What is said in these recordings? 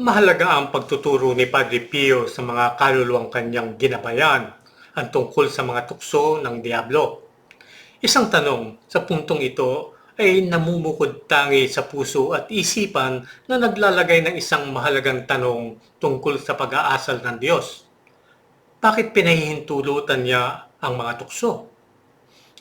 Mahalaga ang pagtuturo ni Padre Pio sa mga kaluluwang kanyang ginabayan ang tungkol sa mga tukso ng Diablo. Isang tanong sa puntong ito ay namumukod tangi sa puso at isipan na naglalagay ng isang mahalagang tanong tungkol sa pag-aasal ng Diyos. Bakit pinahihintulutan niya ang mga tukso?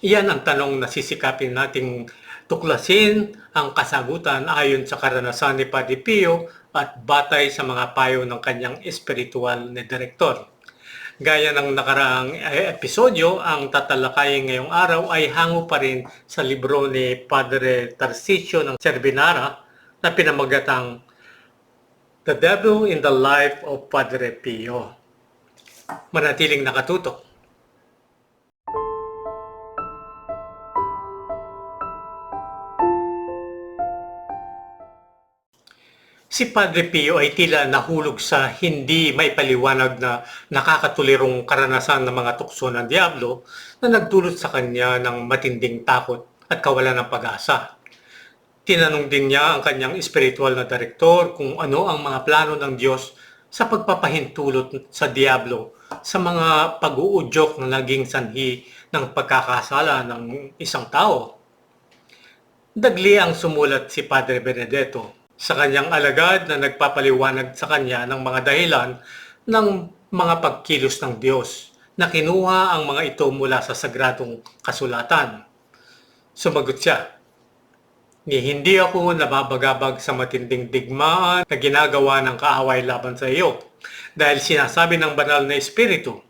Iyan ang tanong na sisikapin nating tuklasin ang kasagutan ayon sa karanasan ni Padre Pio at batay sa mga payo ng kanyang espiritual na direktor. Gaya ng nakaraang eh, episodyo, ang tatalakayin ngayong araw ay hango pa rin sa libro ni Padre Tarcisio ng Cervinara na pinamagatang The Devil in the Life of Padre Pio. Manatiling nakatutok. Si Padre Pio ay tila nahulog sa hindi may paliwanag na nakakatulirong karanasan ng mga tukso ng Diablo na nagdulot sa kanya ng matinding takot at kawalan ng pag-asa. Tinanong din niya ang kanyang espiritual na direktor kung ano ang mga plano ng Diyos sa pagpapahintulot sa Diablo sa mga pag-uudyok na naging sanhi ng pagkakasala ng isang tao. Dagli ang sumulat si Padre Benedetto sa kanyang alagad na nagpapaliwanag sa kanya ng mga dahilan ng mga pagkilos ng Diyos na kinuha ang mga ito mula sa sagradong kasulatan. Sumagot siya, Ni hindi ako nababagabag sa matinding digmaan na ginagawa ng kaaway laban sa iyo dahil sinasabi ng banal na espiritu,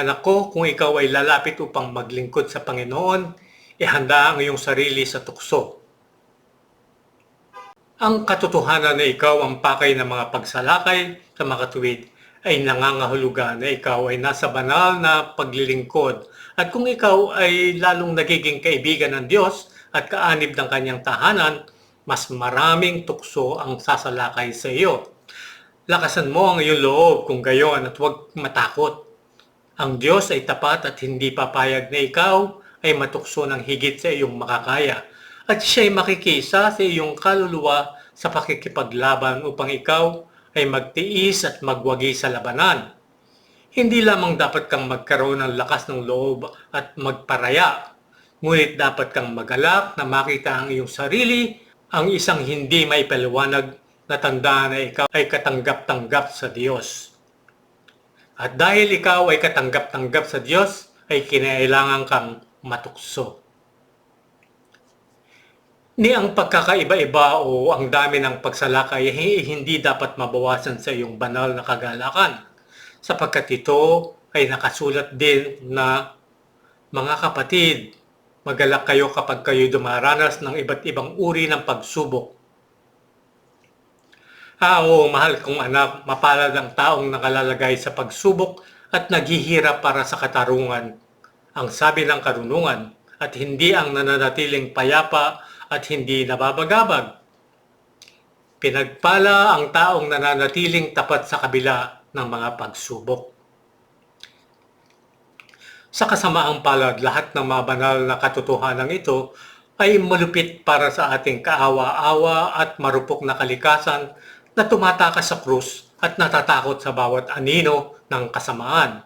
Anak ko, kung ikaw ay lalapit upang maglingkod sa Panginoon, ihanda ang iyong sarili sa tukso ang katotohanan na ikaw ang pakay ng mga pagsalakay sa makatuwid ay nangangahulugan na ikaw ay nasa banal na paglilingkod at kung ikaw ay lalong nagiging kaibigan ng Diyos at kaanib ng kanyang tahanan, mas maraming tukso ang sasalakay sa iyo. Lakasan mo ang iyong loob kung gayon at huwag matakot. Ang Diyos ay tapat at hindi papayag na ikaw ay matukso ng higit sa iyong makakaya at siya'y makikisa sa iyong kaluluwa sa pakikipaglaban upang ikaw ay magtiis at magwagi sa labanan. Hindi lamang dapat kang magkaroon ng lakas ng loob at magparaya, ngunit dapat kang magalak na makita ang iyong sarili, ang isang hindi may paliwanag na tanda na ikaw ay katanggap-tanggap sa Diyos. At dahil ikaw ay katanggap-tanggap sa Diyos, ay kinailangan kang matukso. Ni ang pagkakaiba-iba o ang dami ng pagsalakay ay hindi dapat mabawasan sa iyong banal na kagalakan sapagkat ito ay nakasulat din na mga kapatid, magalak kayo kapag kayo dumaranas ng iba't ibang uri ng pagsubok. Ah, oo, mahal kong anak, mapalad ang taong nakalalagay sa pagsubok at naghihirap para sa katarungan. Ang sabi ng karunungan at hindi ang nananatiling payapa at hindi nababagabag. Pinagpala ang taong nananatiling tapat sa kabila ng mga pagsubok. Sa kasamaang palad, lahat ng mga banal na katotohanan ito ay malupit para sa ating kaawa-awa at marupok na kalikasan na tumatakas sa krus at natatakot sa bawat anino ng kasamaan.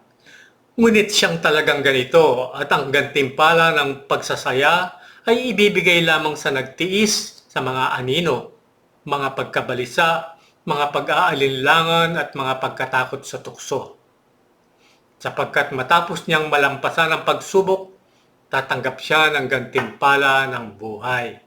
Ngunit siyang talagang ganito at ang gantimpala ng pagsasaya ay ibibigay lamang sa nagtiis sa mga anino, mga pagkabalisa, mga pag-aalinlangan at mga pagkatakot sa tukso. Sapagkat matapos niyang malampasan ang pagsubok, tatanggap siya ng gantimpala ng buhay.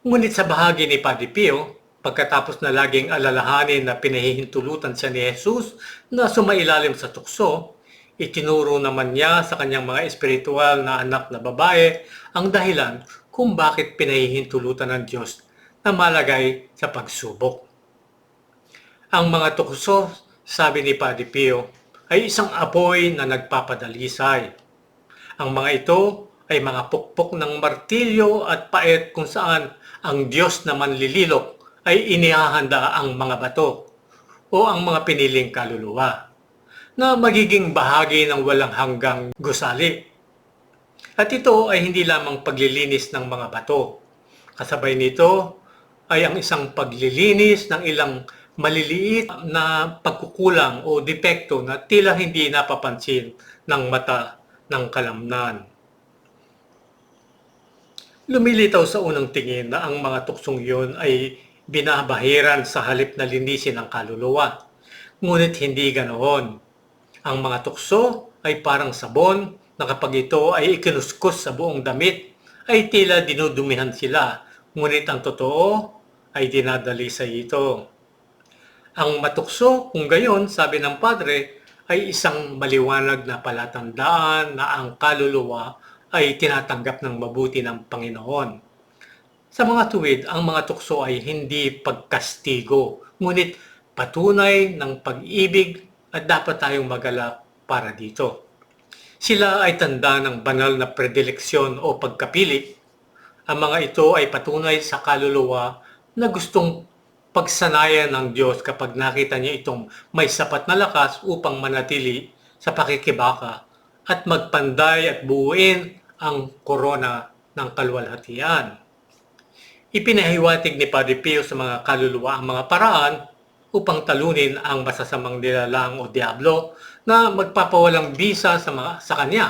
Ngunit sa bahagi ni Padre Pio, pagkatapos na laging alalahanin na pinahihintulutan siya ni Jesus na sumailalim sa tukso, Itinuro naman niya sa kanyang mga espiritual na anak na babae ang dahilan kung bakit pinahihintulutan ng Diyos na malagay sa pagsubok. Ang mga tukso, sabi ni Padre Pio, ay isang apoy na nagpapadalisay. Ang mga ito ay mga pukpok ng martilyo at paet kung saan ang Diyos na manlililok ay inihahanda ang mga bato o ang mga piniling kaluluwa na magiging bahagi ng walang hanggang gusali. At ito ay hindi lamang paglilinis ng mga bato. Kasabay nito ay ang isang paglilinis ng ilang maliliit na pagkukulang o depekto na tila hindi napapansin ng mata ng kalamnan. Lumilitaw sa unang tingin na ang mga tuksong yun ay binabahiran sa halip na linisin ang kaluluwa. Ngunit hindi ganoon. Ang mga tukso ay parang sabon na kapag ito ay ikinuskus sa buong damit, ay tila dinudumihan sila. Ngunit ang totoo ay dinadali sa ito. Ang matukso, kung gayon, sabi ng padre, ay isang maliwanag na palatandaan na ang kaluluwa ay tinatanggap ng mabuti ng Panginoon. Sa mga tuwid, ang mga tukso ay hindi pagkastigo, ngunit patunay ng pag-ibig at dapat tayong magalak para dito. Sila ay tanda ng banal na predileksyon o pagkapili. Ang mga ito ay patunay sa kaluluwa na gustong pagsanayan ng Diyos kapag nakita niya itong may sapat na lakas upang manatili sa pakikibaka at magpanday at buuin ang korona ng kalwalhatian. Ipinahiwatig ni Padre Pio sa mga kaluluwa ang mga paraan upang talunin ang masasamang nilalang o diablo na magpapawalang bisa sa, mga, sa kanya.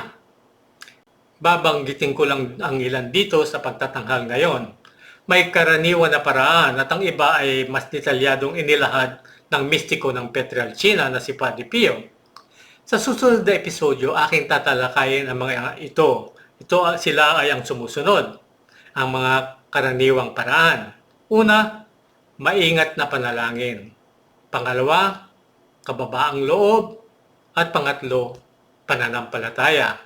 Babanggitin ko lang ang ilan dito sa pagtatanghal ngayon. May karaniwan na paraan at ang iba ay mas detalyadong inilahad ng mistiko ng Petralcina na si Padre Pio. Sa susunod na episodyo, aking tatalakayin ang mga ito. Ito sila ay ang sumusunod. Ang mga karaniwang paraan. Una, maingat na panalangin. Pangalawa, kababaang loob. At pangatlo, pananampalataya.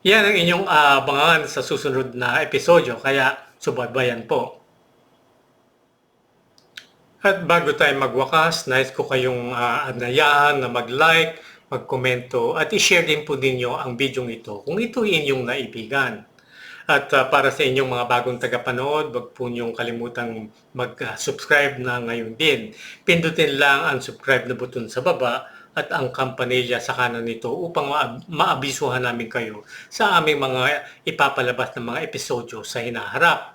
Yan ang inyong uh, abangan sa susunod na episodyo, kaya subaybayan po. At bago tayo magwakas, nais ko kayong uh, anayahan na mag-like, magkomento at i-share din po ninyo ang video ito kung ito inyong naibigan. At uh, para sa inyong mga bagong tagapanood, wag po niyong kalimutang mag-subscribe na ngayon din. Pindutin lang ang subscribe na button sa baba at ang kampanilya sa kanan nito upang ma- maabisuhan namin kayo sa aming mga ipapalabas ng mga episodyo sa hinaharap.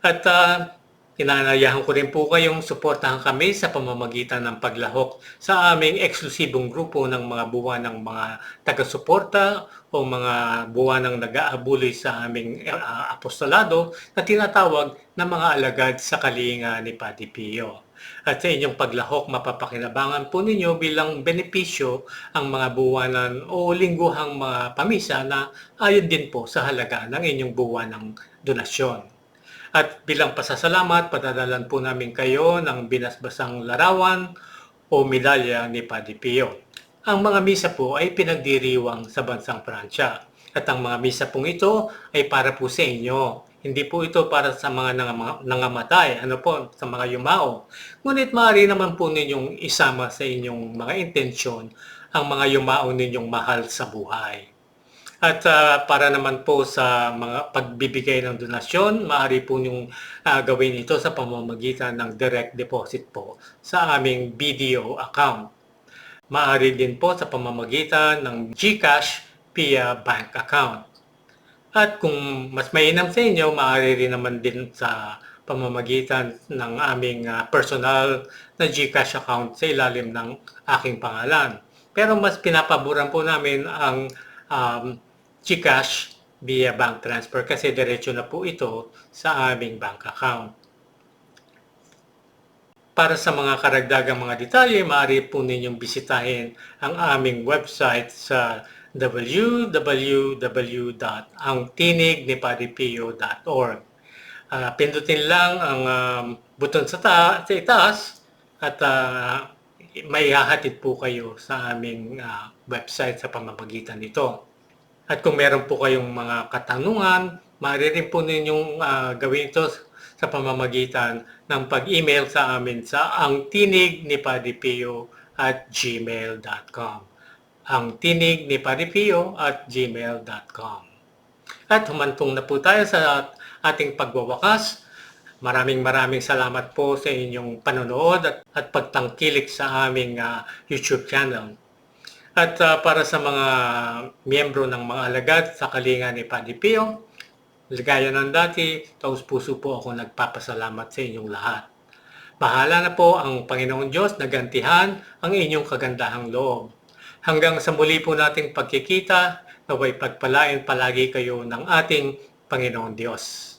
At uh, Inanayahan ko rin po kayong suportahan kami sa pamamagitan ng paglahok sa aming eksklusibong grupo ng mga buwan ng mga taga-suporta o mga buwan ng nag-aabuloy sa aming uh, apostolado na tinatawag na mga alagad sa kalinga ni Pati Pio. At sa inyong paglahok, mapapakinabangan po ninyo bilang benepisyo ang mga buwanan o lingguhang mga pamisa na ayon din po sa halaga ng inyong buwan ng donasyon. At bilang pasasalamat, padadalan po namin kayo ng binasbasang larawan o medalya ni Padre Pio. Ang mga misa po ay pinagdiriwang sa bansang Pransya. At ang mga misa pong ito ay para po sa inyo. Hindi po ito para sa mga nangamatay, ano po, sa mga yumao. Ngunit maaari naman po ninyong isama sa inyong mga intensyon ang mga yumao ninyong mahal sa buhay. At uh, para naman po sa mga pagbibigay ng donasyon, maaari po niyong uh, gawin ito sa pamamagitan ng direct deposit po sa aming BDO account. Maaari din po sa pamamagitan ng GCash via bank account. At kung mas mainam sa inyo, maaari rin naman din sa pamamagitan ng aming uh, personal na GCash account sa ilalim ng aking pangalan. Pero mas pinapaboran po namin ang um, GCash via bank transfer kasi diretso na po ito sa aming bank account. Para sa mga karagdagang mga detalye, maaari po ninyong bisitahin ang aming website sa www.angtinigniparipio.org. Uh, ah, pindutin lang ang um, button sa, ta- sa itaas at uh, may hahatid po kayo sa aming uh, website sa pamamagitan nito. At kung meron po kayong mga katanungan, maaari rin po ninyong uh, gawin ito sa pamamagitan ng pag-email sa amin sa ang tinig ni Padipio at gmail.com ang tinig ni Padipio at gmail.com At humantong na po tayo sa ating pagwawakas. Maraming maraming salamat po sa inyong panonood at, at pagtangkilik sa aming uh, YouTube channel. At uh, para sa mga miyembro ng mga alagad sa kalinga ni Padre Pio, Ligaya ng dati, taus puso po ako nagpapasalamat sa inyong lahat. Bahala na po ang Panginoong Diyos na gantihan ang inyong kagandahang loob. Hanggang sa muli po nating pagkikita, naway pagpalain palagi kayo ng ating Panginoong Diyos.